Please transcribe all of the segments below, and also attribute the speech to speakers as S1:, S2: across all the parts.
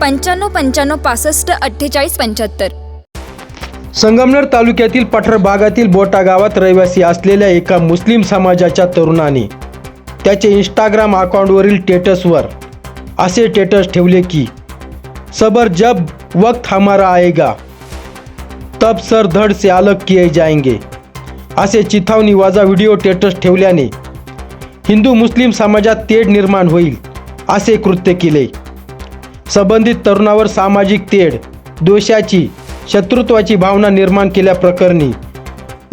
S1: पंच्याण्णव पंच्याण्णव पासष्ट अठ्ठेचाळीस पंच्याहत्तर.
S2: संगमनेर तालुक्यातील पठार भागातील बोटा गावात रहिवासी असलेल्या एका मुस्लिम समाजाच्या तरुणाने त्याचे इंस्टाग्राम अकाउंटवरील टेटसवर असे टेटस ठेवले की सबर जब वक्त हमारा आएगा तब सर धड से अलग किए जाएंगे. असे चिथावणी वाजा व्हिडिओ टेटस ठेवल्याने हिंदू मुस्लिम समाजात तेढ निर्माण होईल असे कृत्य केले. संबंधित तरुणावर सामाजिक तेढ दोषाची शत्रुत्वाची भावना निर्माण केल्याप्रकरणी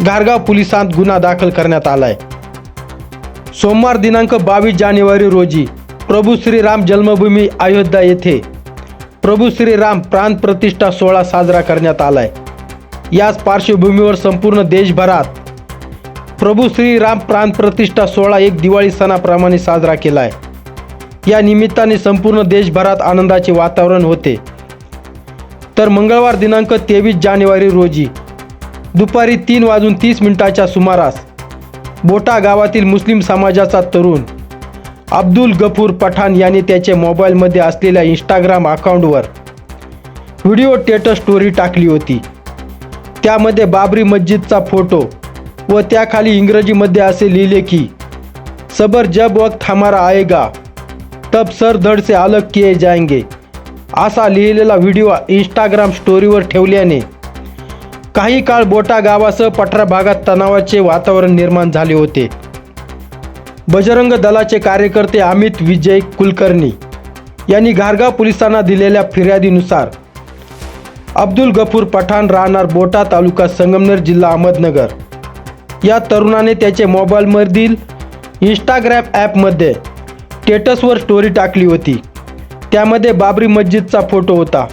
S2: घारगाव पोलिसांत गुन्हा दाखल करण्यात आलाय. सोमवार दिनांक बावीस जानेवारी रोजी प्रभू श्रीराम जन्मभूमी अयोध्या येथे प्रभू श्रीराम प्राण प्रतिष्ठा सोहळा साजरा करण्यात आलाय. याच पार्श्वभूमीवर संपूर्ण देशभरात प्रभू श्रीराम प्राण प्रतिष्ठा सोहळा एक दिवाळी सणाप्रमाणे साजरा केला आहे या निमित्ताने संपूर्ण देशभरात आनंदाचे वातावरण होते. तर मंगळवार दिनांक तेवीस जानेवारी रोजी दुपारी तीन वाजून तीस मिनिटाच्या सुमारास बोटा गावातील मुस्लिम समाजाचा तरुण अब्दुल गफूर पठाण यांनी त्याच्या मोबाईलमध्ये असलेल्या इंस्टाग्राम अकाउंटवर व्हिडिओ टेटस स्टोरी टाकली होती. त्यामध्ये बाबरी मस्जिदचा फोटो व त्याखाली इंग्रजीमध्ये असे लिहिले की सबर जब वक्त हमारा आएगा तब सर धड से अलग किए जाएंगे। असा लिहिलेला व्हिडिओ इंस्टाग्राम स्टोरीवर ठेवल्याने काही काळ बोटा गावासह पठरा भागात तणावाचे वातावरण निर्माण झाले होते. बजरंग दलाचे कार्यकर्ते अमित विजय कुलकर्णी यांनी घारगाव पोलिसांना दिलेल्या फिर्यादीनुसार अब्दुल गफूर पठाण राहणार बोटा तालुका संगमनेर जिल्हा अहमदनगर. या तरुणाने त्याचे मोबाईलमधील इंस्टाग्राम ॲपमध्ये स्टेटसवर स्टोरी टाकली होती. त्यामध्ये बाबरी मस्जिदचा फोटो होता.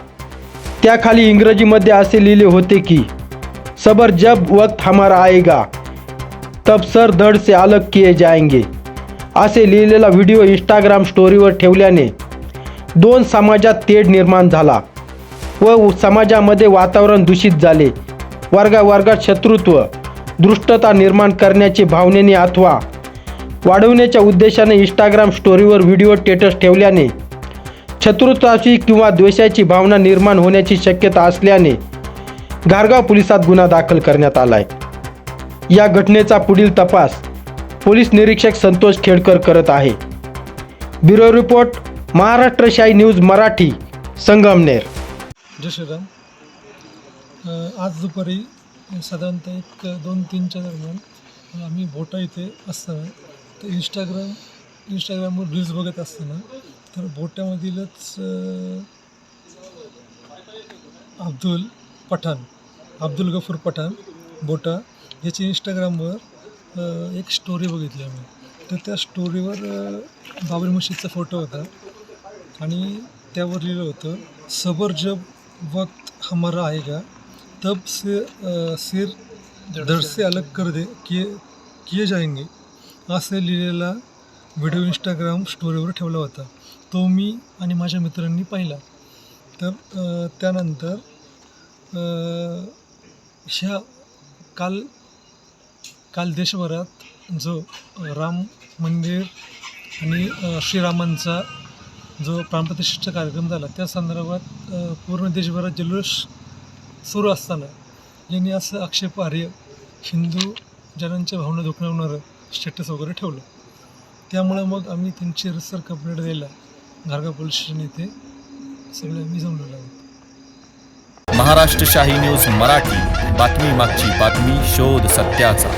S2: त्याखाली इंग्रजीमध्ये असे लिहिले होते की सबर जब वक्त हमारा आएगा तब सर धड से अलग किए जाएंगे. असे लिहिलेला व्हिडिओ इंस्टाग्राम स्टोरीवर ठेवल्याने दोन समाजात तेढ निर्माण झाला व समाजामध्ये वातावरण दूषित झाले. वर्गावर्गात शत्रुत्व दृष्टता निर्माण करण्याची भावनेने अथवा वाढवण्याच्या उद्देशाने इंस्टाग्राम स्टोरीवर व्हिडिओ स्टेटस ठेवल्याने शत्रुत्वाची किंवा द्वेषाची भावना निर्माण होण्याची शक्यता असल्याने घारगाव पोलिसात गुन्हा दाखल करण्यात आलाय. या घटनेचा पुढील तपास पोलीस निरीक्षक संतोष खेडकर करत आहे. ब्युरो रिपोर्ट महाराष्ट्र शाही न्यूज मराठी संगमनेर.
S3: जशोदा आज दुपारी साधारणतः एक दोन तीनच्या दरम्यान आम्ही बोटा इथे असताना तर इंस्टाग्राम इंस्टाग्रामवर रील्स बघत असताना तर बोटामधीलच अब्दुल पठाण अब्दुल गफूर पठाण बोटा याची इंस्टाग्रामवर एक स्टोरी बघितली आम्ही. तर त्या स्टोरीवर बाबरी मशीदचा फोटो होता. आणि त्यावर लिहिलं होतं सबर जब वक्त हमारा आएगा तब से सिर धड़ से अलग कर दे किए किए जाएंगे असं लिहिलेला व्हिडिओ इंस्टाग्राम स्टोरीवर ठेवला होता. तो मी आणि माझ्या मित्रांनी पाहिला. तर त्यानंतर ह्या काल काल देशभरात जो राम मंदिर आणि श्रीरामांचा जो प्राणप्रतिष्ठेचा कार्यक्रम झाला त्या संदर्भात पूर्ण देशभरात जल्लोष सुरू असताना यांनी असं आक्षेपार्ह हिंदू जनांच्या भावना दुखणावणारं स्टेटस वगैरे ठेवलं. त्यामुळं मग आम्ही त्यांची रिसर कंप्लेंट द्यायला घारगाव पोलीस स्टेशन येथे सगळे आम्ही जमलेलो आहोत
S4: महाराष्ट्र शाही न्यूज मराठी. बातमी मागची बातमी शोध सत्याचा.